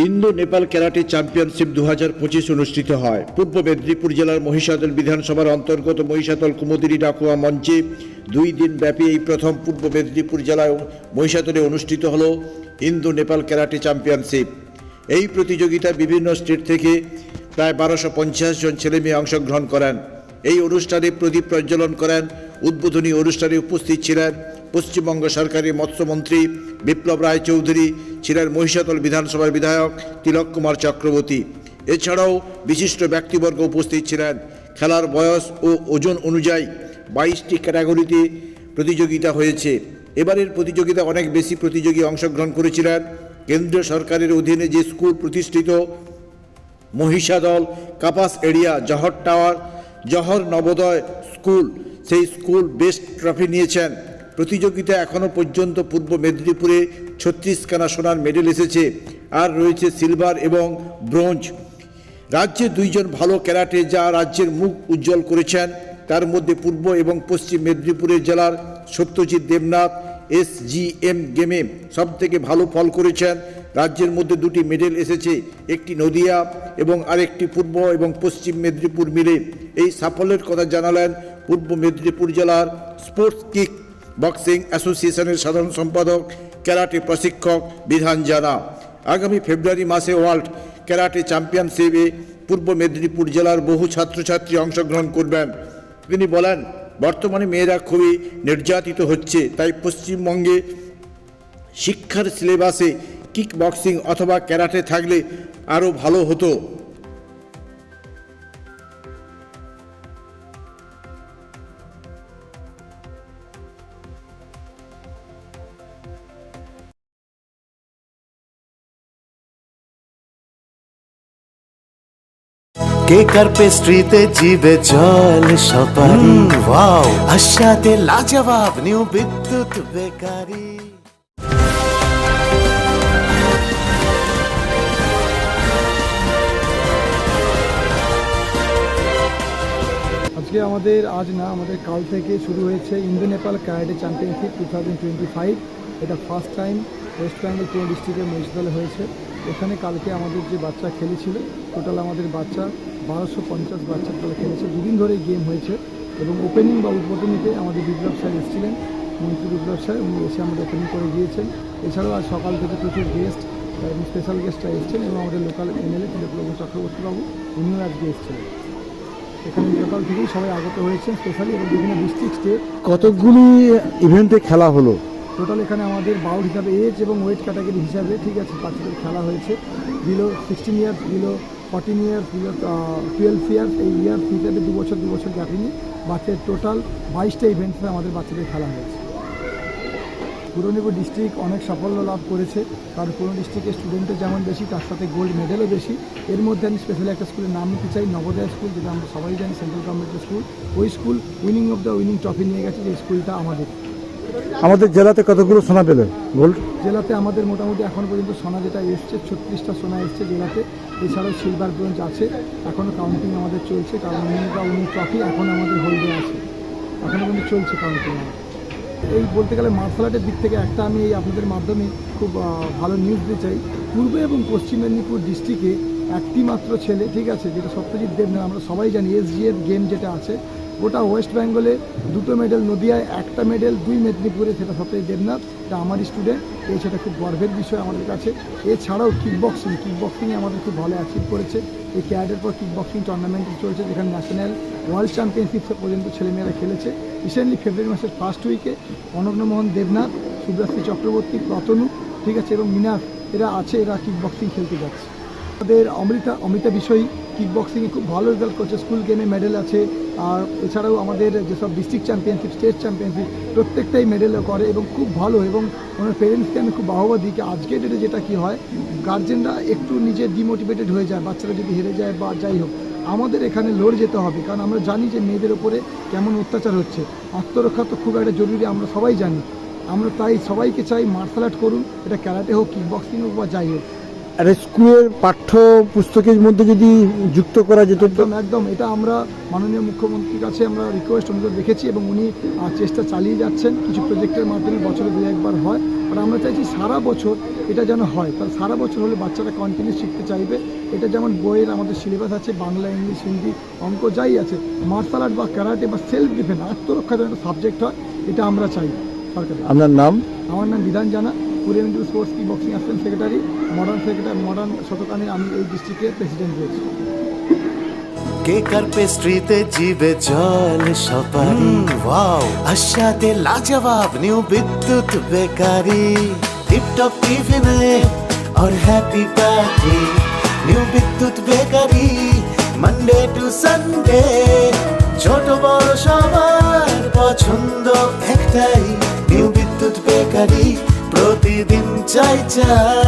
Indo Nepal karate championship দু হাজার পঁচিশ অনুষ্ঠিত হয়। পূর্ব মেদিনীপুর জেলার মহিষাদল বিধানসভার অন্তর্গত মহিষাদল কুমদিনী ডাকুয়া মঞ্চে দুই দিন ব্যাপী এই প্রথম পূর্ব মেদিনীপুর জেলায় মহিষাদলে অনুষ্ঠিত হল ইন্দো নেপাল ক্যারাটে চ্যাম্পিয়নশিপ। এই প্রতিযোগিতায় বিভিন্ন স্টেট থেকে প্রায় বারোশো পঞ্চাশ জন ছেলেমেয়ে অংশগ্রহণ করেন। এই অনুষ্ঠানে প্রদীপ প্রজ্বলন করেন, উদ্বোধনী অনুষ্ঠানে উপস্থিত ছিলেন পশ্চিমবঙ্গ সরকারের মৎস্যমন্ত্রী বিপ্লব রায় চৌধুরী, ছিলেন মহিষাদল বিধানসভার বিধায়ক তিলক কুমার চক্রবর্তী। এছাড়াও বিশিষ্ট ব্যক্তিবর্গ উপস্থিত ছিলেন। খেলার বয়স ও ওজন অনুযায়ী বাইশটি ক্যাটাগরিতে প্রতিযোগিতা হয়েছে। এবারের প্রতিযোগিতা অনেক বেশি প্রতিযোগী অংশগ্রহণ করেছিলেন। কেন্দ্রীয় সরকারের অধীনে যে স্কুল প্রতিষ্ঠিত, Mahishadal, Kapas area, Jahar tower, Jahar Navodaya school, সেই স্কুল বেস্ট ট্রফি নিয়েছেন। প্রতিযোগিতা এখনও পর্যন্ত পূর্ব মেদিনীপুরে ছত্রিশ ছত্রিশখানা সোনার মেডেল এসেছে আর রয়েছে সিলভার এবং ব্রোঞ্জ। রাজ্যে দুইজন ভালো ক্যারাটে যা রাজ্যের মুখ উজ্জ্বল করেছেন। তার মধ্যে পূর্ব এবং পশ্চিম মেদিনীপুরের জেলার Satyajit Debnath S G M গেমে সব থেকে ভালো ফল করেছেন। রাজ্যের মধ্যে দুটি মেডেল এসেছে, একটি নদিয়া এবং আরেকটি পূর্ব এবং পশ্চিম মেদিনীপুর মিলে। এই সাফল্যের কথা জানালেন পূর্ব মেদিনীপুর জেলার স্পোর্টস কিক বক্সিং অ্যাসোসিয়েশনের সাধারণ সম্পাদক, ক্যারাটে প্রশিক্ষক, বিধান জানা। আগামী ফেব্রুয়ারি মাসে ওয়ার্ল্ড ক্যারাটে চ্যাম্পিয়নশিপে পূর্ব মেদিনীপুর জেলার বহু ছাত্রছাত্রী অংশগ্রহণ করবেন। তিনি বলেন, বর্তমানে মেয়েরা খুবই নির্যাতিত হচ্ছে, তাই পশ্চিমবঙ্গে শিক্ষার সিলেবাসে কিক বক্সিং অথবা ক্যারাটে থাকলে আরও ভালো হতো। কেকার পেস্ট্রিতে জিবে জল সপারি ওয়াও। আশাতে লাজবাব নিউ বিদ্যুৎ বেকারি। আজকে আমাদের আজ না আমাদের কাল থেকে শুরু হয়েছে Indo Nepal karate championship two thousand twenty five. এটা ফার্স্ট টাইম ওয়েস্ট বেঙ্গল পুরো ডিস্ট্রিক্টের মহিষদলে হয়েছে। এখানে কালকে আমাদের যে বাচ্চা খেলেছিল টোটাল আমাদের বাচ্চা বারোশো পঞ্চাশ বাচ্চা দলে খেলেছে। দুদিন ধরে গেম হয়েছে এবং ওপেনিং বা উদ্বোধনীতে আমাদের বিপ্লব স্যার এসেছিলেন মন্ত্রী বিপ্লব স্যার উনি এসে আমাদের ওপেনিং করে দিয়েছেন। এছাড়াও আজ সকাল থেকে প্রচুর গেস্ট এবং স্পেশাল গেস্টরা এসেছেন এবং আমাদের লোকাল এমএলএ তিলকবাবু চক্রবর্তীবাবু উনিও আজকে এসেছিলেন। এখানে সকাল থেকেই সবাই আগত হয়েছেন স্পেশালি এবং বিভিন্ন ডিস্ট্রিক্ট স্টেট কতগুলি ইভেন্টে খেলা হলো? টোটাল এখানে আমাদের বাউল হিসাবে এজ এবং ওয়েট ক্যাটাগরি হিসাবে ঠিক আছে বাচ্চাদের খেলা হয়েছে। Below sixteen years below fourteen years below twelve years এই ইয়ার্স হিসাবে দু বছর দু বছর গ্যাপে নিয়ে বাচ্চাদের টোটাল বাইশটা ইভেন্টসে আমাদের বাচ্চাদের খেলা হয়েছে। পুরনিপুর ডিস্ট্রিক্ট অনেক সাফল্য লাভ করেছে। কারণ পুরনো ডিস্ট্রিক্টের স্টুডেন্টের যেমন বেশি, তার সাথে গোল্ড মেডেলও বেশি। এর মধ্যে আমি স্পেশালি একটা স্কুলের নাম নিতে চাই, নবোদয় স্কুল যেটা আমরা সবাই জানি সেন্ট্রাল গভর্নমেন্টের স্কুল ওই school winning of the winning trophy নিয়ে গেছে, যে স্কুলটা আমাদের। আমাদের জেলাতে কতগুলো সোনা পেলে? গোল্ড? জেলাতে আমাদের মোটামুটি এখন পর্যন্ত সোনা যেটা এসছে, ছত্রিশটা সোনা এসছে জেলাতে। এছাড়াও সিলভার ব্রোঞ্জ আছে। এখনও কাউন্টিং আমাদের চলছে, কারণ উইনিং বা উইনিং ট্রফি এখন আমাদের হোল্ডে আছে। এখনও কিন্তু চলছে কাউন্টিং এই বলতে গেলে মার্শাল আর্টের দিক থেকে একটা আমি এই আপনাদের মাধ্যমে খুব ভালো নিউজ দিতে চাই। পূর্ব এবং পশ্চিম মেদিনীপুর ডিস্ট্রিক্টে একটি মাত্র ছেলে, ঠিক আছে, যেটা সত্যজিৎ দেবনাথ, আমরা সবাই জানি এসজিএফ গেম যেটা আছে ওটা ওয়েস্ট বেঙ্গলে দুটো মেডেল, নদিয়ায় একটা মেডেল, দুই মেদিনীপুরে সেটা সত্যজিৎ দেবনাথ, এটা আমারই স্টুডেন্ট এই সেটা খুব গর্বের বিষয় আমাদের কাছে। এছাড়াও কিক বক্সিং কিক বক্সিংয়ে আমাদের খুব ভালো অ্যাচিভ করেছে। এই ক্যাডের পর কিক বক্সিং টুর্নামেন্ট চলছে, যেখানে ন্যাশনাল ওয়ার্ল্ড চ্যাম্পিয়নশিপ পর্যন্ত ছেলেমেয়েরা খেলেছে। রিসেন্টলি ফেব্রুয়ারি মাসের ফার্স্ট উইকে অনগ্নমোহন দেবনাথ সুব্রাশ্রী চক্রবর্তী, প্রতনু, ঠিক আছে, এবং মিনার এরা আছে, এরা কিক বক্সিং খেলতে যাচ্ছে। আমাদের অমৃতা অমৃতা বিষয়ী কিক বক্সিংয়ে খুব ভালো রেজাল্ট করছে স্কুল গেমে মেডেল আছে। আর এছাড়াও আমাদের যেসব ডিস্ট্রিক্ট চ্যাম্পিয়নশিপ স্টেট চ্যাম্পিয়নশিপ প্রত্যেকটাই মেডেল করে এবং খুব ভালো এবং ওনার পেরেন্টসকে আমি খুব বাহবা দিই কি আজকের ডেটে যেটা কি হয় গার্জেনরা একটু নিজে ডিমোটিভেটেড হয়ে যায়, বাচ্চারা যদি হেরে যায় বা যাই হোক, আমাদের এখানে লড়ে যেতে হবে। কারণ আমরা জানি যে মেয়েদের ওপরে কেমন অত্যাচার হচ্ছে। আত্মরক্ষা তো খুব একটা জরুরি, আমরা সবাই জানি। আমরা তাই সবাইকে চাই মার্শাল আর্ট করুন, এটা ক্যারাটে হোক কিক বক্সিং হোক বা যাই হোক। একটা স্কুলের পাঠ্য পুস্তকের মধ্যে যদি যুক্ত করা যেত একদম একদম। এটা আমরা মাননীয় মুখ্যমন্ত্রীর কাছে আমরা রিকোয়েস্ট অনুরোধ রেখেছি এবং উনি চেষ্টা চালিয়ে যাচ্ছেন। কিছু প্রজেক্টের মাধ্যমে বছরে দু একবার হয়। আর আমরা চাইছি সারা বছর এটা যেন হয়। কারণ সারা বছর হলে বাচ্চারা কন্টিনিউ শিখতে চাইবে। এটা যেমন বইয়ের আমাদের সিলেবাস আছে বাংলা ইংলিশ হিন্দি অঙ্ক যাই আছে মার্শাল আর্ট বা ক্যারাটে বা সেলফ ডিফেন্স আত্মরক্ষা যেন একটা সাবজেক্ট হয় এটা আমরা চাই সরকার আপনার নাম? আমার নাম বিধান জানা। পূর্ব মেদিনীপুর স্পোর্টস কি boxing assistant secretary modern secretary modern শতকানে আমি এই ডিস্ট্রিক্টের প্রেসিডেন্ট রয়েছি কেক আর পেস্ট্রিতে জিবে জল সপারি ওয়াও আশাতে লাজবাব নিউ বিদ্যুৎ বেকারি টিপটপ টিফিনে और happy party new Bidyut bakery Monday to Sunday ছোট বড় সবার চাই